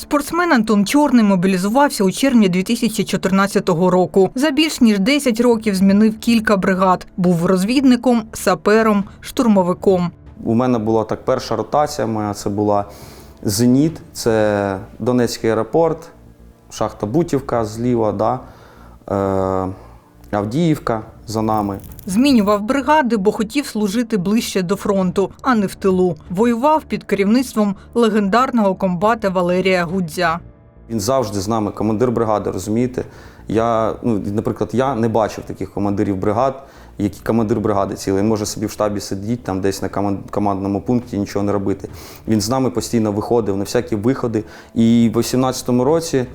Спортсмен Антон Чорний мобілізувався у червні 2014 року. За більш ніж 10 років змінив кілька бригад. Був розвідником, сапером, штурмовиком. У мене була так перша ротація моя, це була Зеніт, це Донецький аеропорт, шахта Бутівка зліва, да? е, Авдіївка за нами. Змінював бригади, бо хотів служити ближче до фронту, а не в тилу. Воював під керівництвом легендарного комбата Валерія Гудзя. Він завжди з нами, командир бригади, розумієте? Я, ну, наприклад, я не бачив таких командирів бригад, які командир бригади цілий. Він може собі в штабі сидіти там десь на командному пункті нічого не робити. Він з нами постійно виходив на всякі виходи. І в 18-му році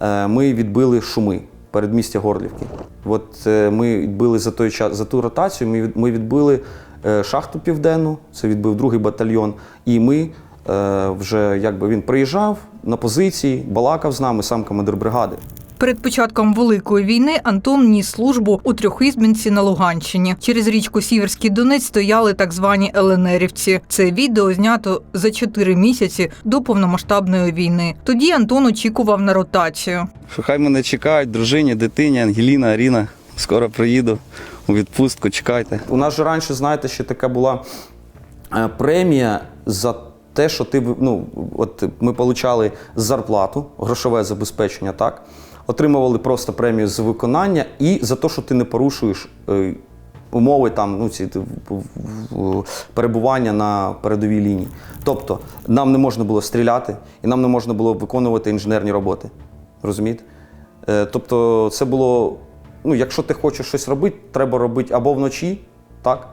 е, ми відбили шуми передмістя Горлівки. От е, ми відбили за той час за ту ротацію. Ми, ми відбили е, шахту південну, це відбив другий батальйон. І ми е, вже якби він приїжджав на позиції, балакав з нами, сам командир бригади. Перед початком Великої війни Антон ніс службу у Трьохізбінці на Луганщині. Через річку Сіверський Донець стояли так звані ЛНРівці. Це відео знято за чотири місяці до повномасштабної війни. Тоді Антон очікував на ротацію. Що хай мене чекають, дружині, дитині, Ангеліна, Аріна. Скоро приїду у відпустку, чекайте. У нас же раніше, знаєте, ще така була е, премія за те, що ти ну, от ми отримали зарплату, грошове забезпечення, так? Отримували просто премію за виконання і за те, що ти не порушуєш е, умови там, ну, ці, перебування на передовій лінії. Тобто нам не можна було стріляти і нам не можна було виконувати інженерні роботи. Розумієте? Е, Тобто, це було. Ну, якщо ти хочеш щось робити, треба робити або вночі, так?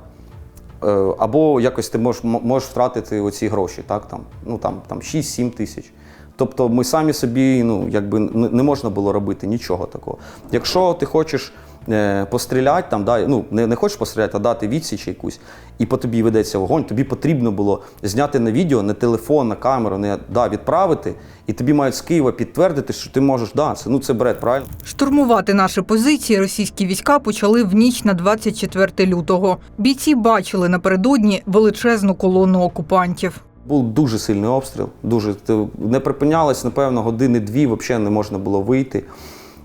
Е, Або якось ти можеш, можеш втратити оці гроші, так? Там, ну, там, там 6-7 тисяч. Тобто ми самі собі ну, якби не не можна було робити нічого такого. Якщо ти хочеш е, постріляти, там, да, ну, не, не хочеш постріляти, а дати відсіч якусь, і по тобі ведеться вогонь, тобі потрібно було зняти на відео, на телефон, на камеру, не, да, відправити, і тобі мають з Києва підтвердити, що ти можеш, да, це, ну, це бред, правильно? Штурмувати наші позиції російські війська почали в ніч на 24 лютого. Бійці бачили напередодні величезну колону окупантів. Був дуже сильний обстріл, дуже не припинялось, напевно, години-дві взагалі не можна було вийти.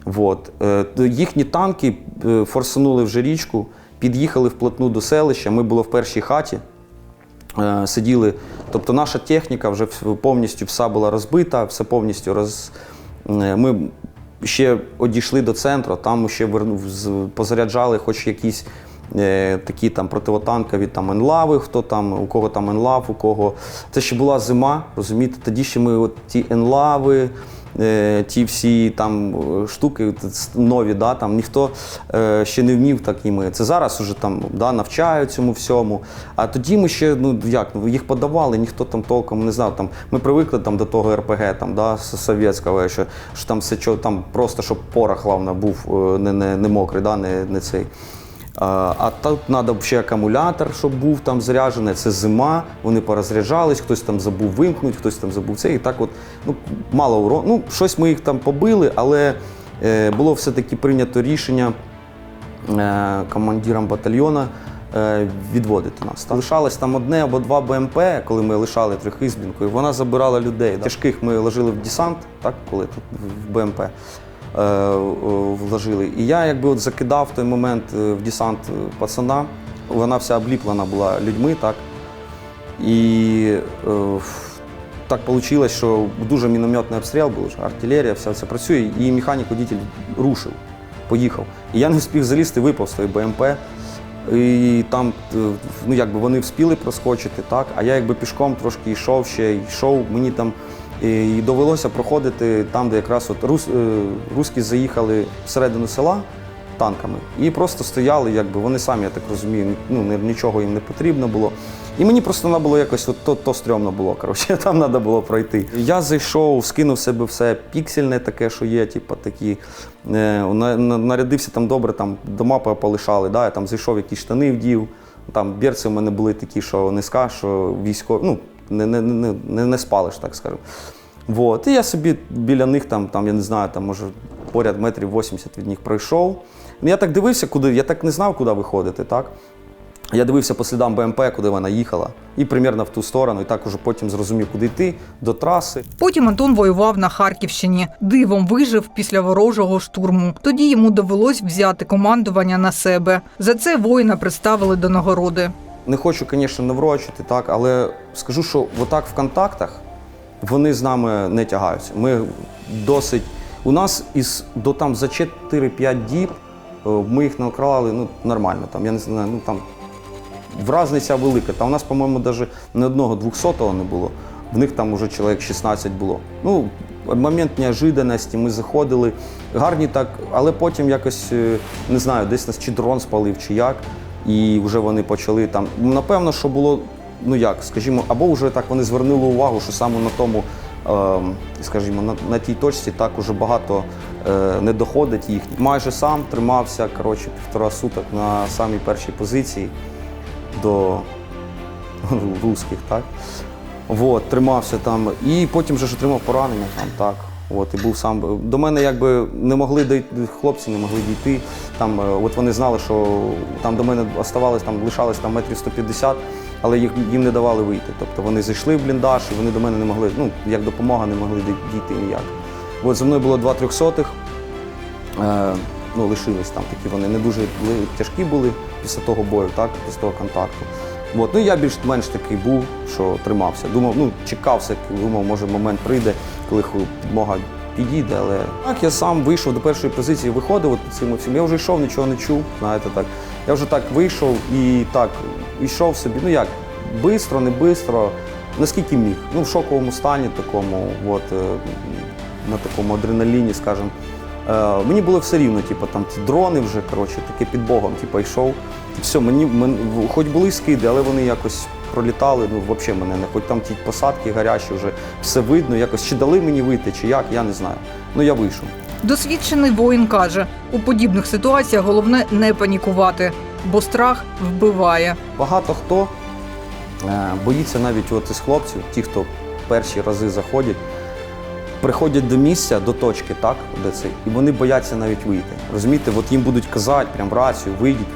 Вот. Е, Їхні танки е, форсанули вже річку, під'їхали вплотну до селища. Ми були в першій хаті, е, сиділи. Тобто наша техніка вже повністю вся була розбита, все повністю роз. Ми ще одійшли до центру, там ще позаряджали хоч якісь такі там противотанкові там енлави, хто там, у кого там енлав, у кого. Це ще була зима, розумієте? Тоді ще ми от ті енлави, е, ті всі там е, штуки нові, да, там ніхто е, ще не вмів такими. Це зараз уже там да, навчають цьому всьому. А тоді ми ще ну як ну, їх подавали, ніхто там толком не знав. Там ми привикли там до того РПГ, там да, совєтського, що, що там все що там просто щоб порох головне був е, не, не, не мокрий, да, не, не цей. А, тут треба ще акумулятор, щоб був там заряджений. Це зима, вони порозряджались, хтось там забув вимкнути, хтось там забув це. І так от ну, мало урон. Ну, щось ми їх там побили, але е, було все-таки прийнято рішення е, командиром батальйону е, відводити нас. Лишалось там одне або два БМП, коли ми лишали трьохізбінку, і вона забирала людей. Тяжких ми ложили в десант, так, коли тут в БМП вложили. І я якби от закидав в той момент е, в десант е, пацана. Вона вся обліплена була людьми, так. І е, так вийшло, що дуже мінометний обстріл був, артилерія, все це працює, і механік водитель рушив, поїхав. І я не встиг залізти, випав з тої БМП. І там е, ну, якби вони вспіли проскочити, так, а я якби пішком трошки йшов ще, йшов, мені там і довелося проходити там, де якраз от рус, е, руські заїхали всередину села танками і просто стояли, якби вони самі, я так розумію, ну, нічого їм не потрібно було. І мені просто треба було якось от то, то стрьомно було. Коротше, там треба було пройти. Я зайшов, скинув себе все піксельне, таке, що є, типу, такі. Е, на- на- нарядився там добре, там дома по- полишали. Да, я там зайшов, якісь штани вдів. Там берці в мене були такі, що не скажеш, що військові, ну, не, не, не, не, не спалиш, так скажемо. Вот. І я собі біля них, там, там, я не знаю, там, може, поряд метрів 80 від них пройшов. Ну, Я так дивився, куди, я так не знав, куди виходити. так. Я дивився по слідам БМП, куди вона їхала, і примірно в ту сторону, і так уже потім зрозумів, куди йти, до траси. Потім Антон воював на Харківщині. Дивом вижив після ворожого штурму. Тоді йому довелось взяти командування на себе. За це воїна представили до нагороди. Не хочу, звісно, наврочити, так, але скажу, що отак в контактах вони з нами не тягаються. Ми досить. У нас із до там за 4-5 діб е, ми їх накрали ну, нормально. Там, я не знаю, ну там вразниця велика. Та у нас, по-моєму, навіть не одного 200-го не було. В них там уже чоловік 16 було. Ну, момент неожиданності, ми заходили. Гарні так, але потім якось е, не знаю, десь нас чи дрон спалив, чи як. І вже вони почали там. Ну, Напевно, що було, ну як, скажімо, або вже так вони звернули увагу, що саме на тому, ем, скажімо, на, на тій точці так уже багато е, не доходить їх. Майже сам тримався коротше, півтора суток на самій першій позиції до русських, так? Вот, тримався там. І потім вже ж отримав поранення там, так. От, і був сам. До мене якби не могли дійти, хлопці не могли дійти. Там, е, от вони знали, що там до мене оставалось, там, лишалось там, метрів 150, але їх, їм не давали вийти. Тобто вони зайшли в бліндаж і вони до мене не могли, ну, як допомога, не могли дійти ніяк. От за мною було два трьохсотих. Е, ну, лишились там такі, вони не дуже тяжкі були після того бою, так, після того контакту. От, ну я більш-менш такий був, що тримався. Думав, ну чекав все, думав, може момент прийде, коли підмога підійде. Але так я сам вийшов до першої позиції, виходив от цим всім. Я вже йшов, нічого не чув. Знаєте, так. Я вже так вийшов і так йшов собі. Ну як, бистро, не бистро, наскільки міг. Ну, в шоковому стані такому, от, е, на такому адреналіні, скажімо. Е, мені було все рівно, типу, там ці дрони вже, коротше, таке під Богом, типу, йшов. Все, мені, мен- хоч були скиди, але вони якось пролітали, ну, взагалі мене не, хоч там ті посадки гарячі, вже все видно, якось чи дали мені вийти, чи як, я не знаю. Ну, я вийшов. Досвідчений воїн каже: у подібних ситуаціях головне не панікувати, бо страх вбиває. Багато хто е, боїться навіть от із хлопців, ті, хто перші рази заходять, приходять до місця, до точки, так, де це, і вони бояться навіть вийти. Розумієте, от їм будуть казати, прям рацію, вийдіть,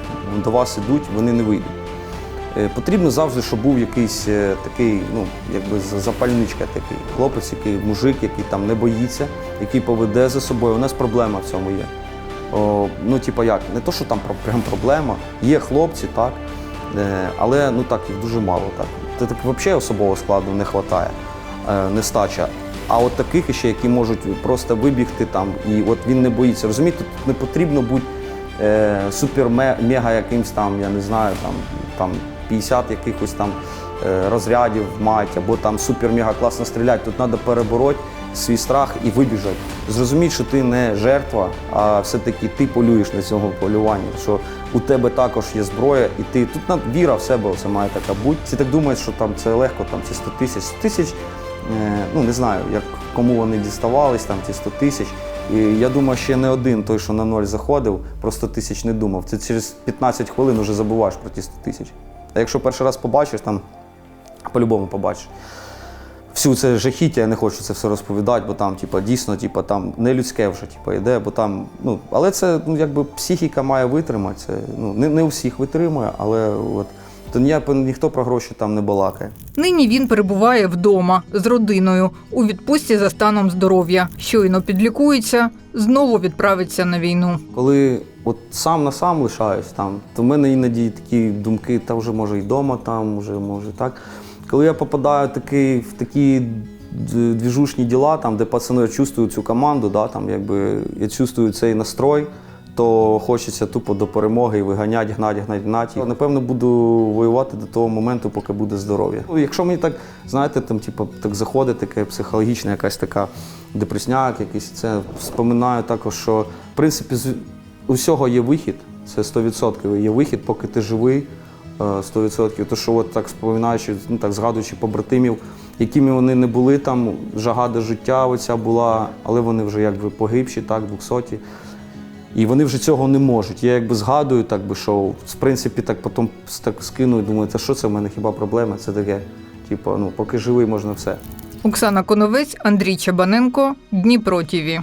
до вас ідуть, вони не вийдуть. Е, Потрібно завжди, щоб був якийсь е, такий, ну, якби запальничка такий. Хлопець, який мужик, який там не боїться, який поведе за собою. У нас проблема в цьому є. О, ну, типу як, не то, що там прям проблема. Є хлопці, так, е, але ну так, їх дуже мало. Так. Та так взагалі особового складу не вистачає, нестача. А от таких ще, які можуть просто вибігти там, і от він не боїться. Розумієте, тут не потрібно бути е, супер-мега якимсь там, я не знаю, там, там 50 якихось там е, розрядів мають, або там супер-мега класно стріляти. Тут треба перебороти свій страх і вибіжати. Зрозуміти, що ти не жертва, а все-таки ти полюєш на цьому полюванні, що у тебе також є зброя, і ти тут віра в себе це має така бути. Всі так думають, що там це легко, там ці 100 тисяч. 100 тисяч, е, ну не знаю, як кому вони діставались, там ці 100 тисяч. І я думаю, ще не один той, що на ноль заходив, про 100 тисяч не думав. Ти через 15 хвилин вже забуваєш про ті 100 тисяч. А якщо перший раз побачиш, там по-любому побачиш. Всю це жахіття, я не хочу це все розповідати, бо там, типа, дійсно, типа, там не людське вже типа, йде, бо там, ну, але це ну, якби психіка має витримати. Це, ну, не, не у всіх витримує, але от, то ні, ніхто про гроші там не балакає. Нині він перебуває вдома з родиною у відпустці за станом здоров'я. Щойно підлікується, знову відправиться на війну. Коли от сам на сам лишаюсь там, то в мене іноді такі думки, та вже може і вдома там, вже може так. Коли я попадаю таки, в такі двіжушні діла, там, де пацани чувствують цю команду, да, там, якби, я чувствую цей настрой, то хочеться тупо до перемоги і виганять, гнать, гнать, гнать. Я, Напевно, буду воювати до того моменту, поки буде здоров'я. Ну, Якщо мені так, знаєте, там, типу, так заходить таке психологічна якась така депресняк, якийсь, це вспоминаю також, що в принципі з усього є вихід, це 100% є вихід, поки ти живий. е, 100%. То, що от так споминаючи, ну так згадуючи побратимів, якими вони не були там, жага до життя оця була, але вони вже якби погибші, так, 200. І вони вже цього не можуть. Я якби згадую, так би, що в принципі так потім так скину і думаю, та що це в мене хіба проблема? Це таке. Типу, ну, поки живий можна все. Оксана Коновець, Андрій Чабаненко, Дніпро ТІВІ.